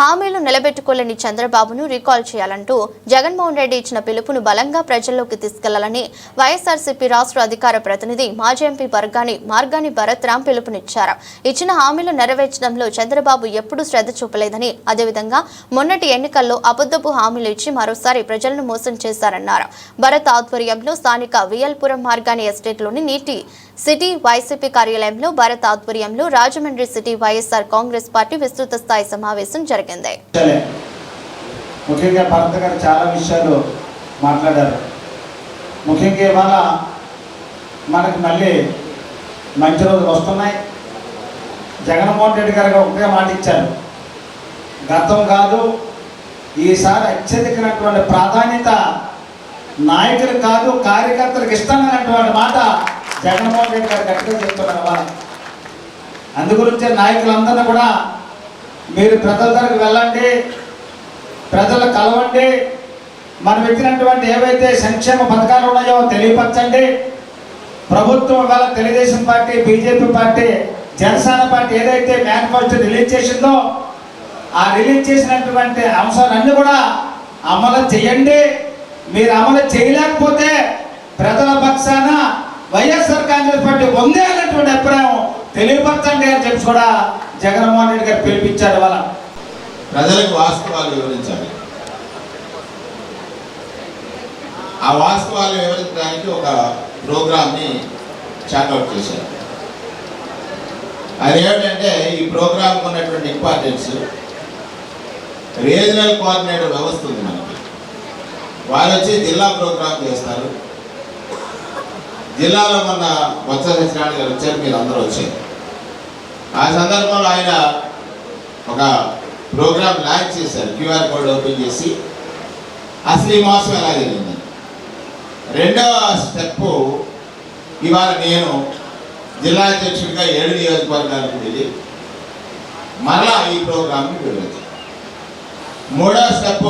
హామీలు నిలబెట్టుకోలేని చంద్రబాబును రీకాల్ చేయాలంటూ జగన్మోహన్ రెడ్డి ఇచ్చిన పిలుపును బలంగా ప్రజల్లోకి తీసుకెళ్ళాలని వైఎస్ఆర్సీపీ రాష్ట్ర అధికార ప్రతినిధి మాజీ ఎంపీ బర్గాని మార్గాని భరత్ రామ్ పిలుపునిచ్చారు. ఇచ్చిన హామీలు నెరవేర్చడంలో చంద్రబాబు ఎప్పుడూ శ్రద్ధ చూపలేదని అదేవిధంగా మొన్నటి ఎన్నికల్లో అబద్ధపు హామీలు ఇచ్చి మరోసారి ప్రజలను మోసం చేశారన్నారు. భరత్ ఆధ్వర్యంలో స్థానిక వియల్పురం మార్గాని ఎస్టేట్లోని నీటి సిటీ వైసీపీ కార్యాలయంలో భరత్ ఆధ్వర్యంలో Rajahmundry city YSR Congress party విస్తృత స్థాయి సమావేశం జరిగింది. జరిగింది ముఖ్యంగా భరత్ గారు చాలా విషయాలు మాట్లాడారు. ముఖ్యంగా ఇవాళ మనకి మళ్ళీ మంచి రోజులు వస్తున్నాయి. జగన్మోహన్ రెడ్డి గారు ఒకటే మాట ఇచ్చారు. గతం కాదు ఈసారి అత్యధికమైనటువంటి ప్రాధాన్యత నాయకులు కాదు కార్యకర్తలకు ఇష్టమైనటువంటి మాట జగన్మోహన్ రెడ్డి గారు గట్టిగా చెప్తున్నారు ఇవాళ. అందుగురించే నాయకులందరినీ కూడా మీరు ప్రజల దగ్గరికి వెళ్ళండి ప్రజలు కలవండి. మనం ఇచ్చినటువంటి ఏవైతే సంక్షేమ పథకాలు ఉన్నాయో తెలియపరచండి. ప్రభుత్వం ఇవాళ Telugu Desam party BJP party Janasena party ఏదైతే మేనిఫెస్టో రిలీజ్ చేసిందో ఆ రిలీజ్ చేసినటువంటి అంశాలన్నీ కూడా అమలు చేయండి. మీరు అమలు చేయలేకపోతే ప్రజల పక్షాన వైఎస్ఆర్ కాంగ్రెస్ పార్టీ ఉందే అన్నటువంటి అభిప్రాయం తెలియపరచండి అని చెప్పి కూడా జగన్మోహన్ రెడ్డి గారు పిలిపించారు వాళ్ళ ప్రజలకు వాస్తవాలు వివరించాలి. ఆ వాస్తవాలు వివరించడానికి ఒక ప్రోగ్రామ్ని చాట్అవుట్ చేశారు. అది ఏమిటంటే ఈ ప్రోగ్రామ్ ఉన్నటువంటి ఇంపార్టెన్స్ రీజనల్ కోఆర్డినేటర్ వ్యవస్థ ఉంది మనకి. వాళ్ళు వచ్చి జిల్లా ప్రోగ్రామ్ చేస్తారు. జిల్లాలో మొన్న బొత్స సత్యనారాయణ గారు వచ్చారు మీరు అందరూ వచ్చారు. ఆ సందర్భంలో ఆయన ఒక ప్రోగ్రామ్ లాంచ్ చేశారు. క్యూఆర్ కోడ్ ఓపెన్ చేసి అసలు ఈ మోసం ఎలా జరిగింది రెండవ స్టెప్ ఇవాళ నేను జిల్లా అధ్యక్షుడిగా ఏడు నియోజకవర్గాలకు వెళ్ళి మరలా ఈ ప్రోగ్రామ్ని వెళ్ళచ్చు. మూడవ స్టెప్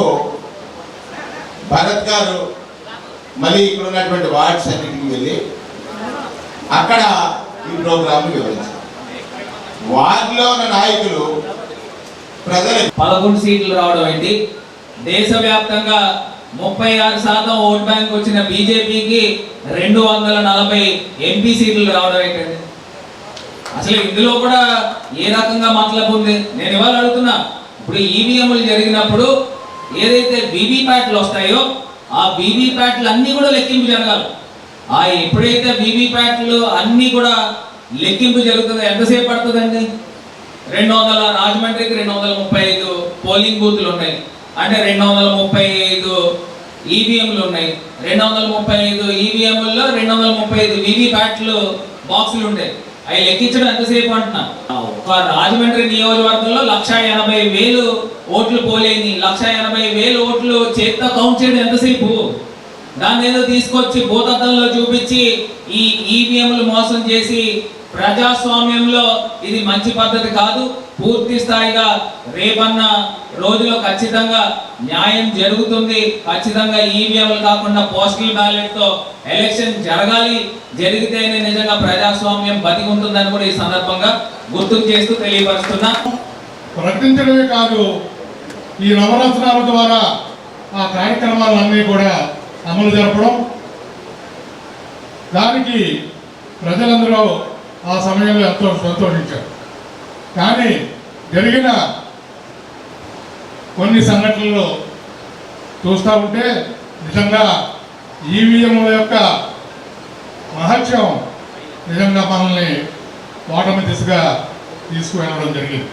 భరత్ గారు మళ్ళీ ఇక్కడ ఉన్నటువంటి వార్డ్స్ అన్నింటికి వెళ్ళి అక్కడ ఈ ప్రోగ్రామ్ని వివరించారు వారిలో ఉన్న నాయకులు ప్రజలు పదకొండు సీట్లు రావడం ఏంటి? దేశవ్యాప్తంగా ముప్పై ఆరు శాతం ఓట్ బ్యాంక్ వచ్చిన బీజేపీకి రెండు వందల నలభై ఎంపీ సీట్లు రావడం ఏంటండి? అసలు ఇందులో కూడా ఏ రకంగా మతలబు ఉంది నేను ఇవాళ అడుగుతున్నా. ఇప్పుడు ఈవీఎంలు జరిగినప్పుడు ఏదైతే వీవీప్యాట్లు వస్తాయో ఆ వీవీప్యాట్లు అన్నీ కూడా లెక్కింపు జరగాలి. ఆ ఎప్పుడైతే వీవీప్యాట్లు అన్నీ కూడా లెక్కింపు జరుగుతుంది. ఎంతసేపు పడుతుందండి? రెండు వందల రాజమండ్రికి రెండు వందల ముప్పై ఐదు పోలింగ్ బూత్లు ఉన్నాయి. అంటే రెండు వందల ముప్పై ఐదు ఈవీఎంలు ఉన్నాయి. రెండు వందల ముప్పై ఐదు ఈవీఎంలలో రెండు వందల ముప్పై ఐదు వివిప్యాట్లు బాక్సులు ఉండేవి అవి లెక్కించడం ఎంతసేపు అంటున్నా? ఒక రాజమండ్రి నియోజకవర్గంలో లక్ష ఎనభై వేలు ఓట్లు పోలేని లక్ష ఎనభై వేలు ఓట్లు చేత్తో కౌంట్ చేయడం ఎంతసేపు? దాన్ని ఏదో తీసుకొచ్చి భూతద్దంలో చూపించి ఈ ఈవీఎంలు మోసం చేసి ప్రజాస్వామ్యంలో ఇది మంచి పద్ధతి కాదు. పూర్తి స్థాయిగా రేపన్న రోజులో ఖచ్చితంగా న్యాయం జరుగుతుంది. ఖచ్చితంగా ఈవీఎంలు కాకుండా పోస్టల్ బ్యాలెట్తో ఎలక్షన్ జరగాలి. జరిగితేనే నిజంగా ప్రజాస్వామ్యం బతికి ఉంటుందని కూడా ఈ సందర్భంగా గుర్తుకు చేస్తూ తెలియపరుస్తున్నా. ప్రకటించడమే కాదు ఈ నవరత్నాల ద్వారా ఆ కార్యక్రమాలన్నీ కూడా అమలు జరపడం. దానికి ప్రజలందరూ ఆ సమయంలో ఎంతో సంతోషించారు. కానీ జరిగిన కొన్ని సంఘటనలు చూస్తూ ఉంటే నిజంగా ఈవీఎంల యొక్క మహత్యం నిజంగా మనల్ని ఓటమి దిశగా తీసుకువెళ్ళడం జరిగింది.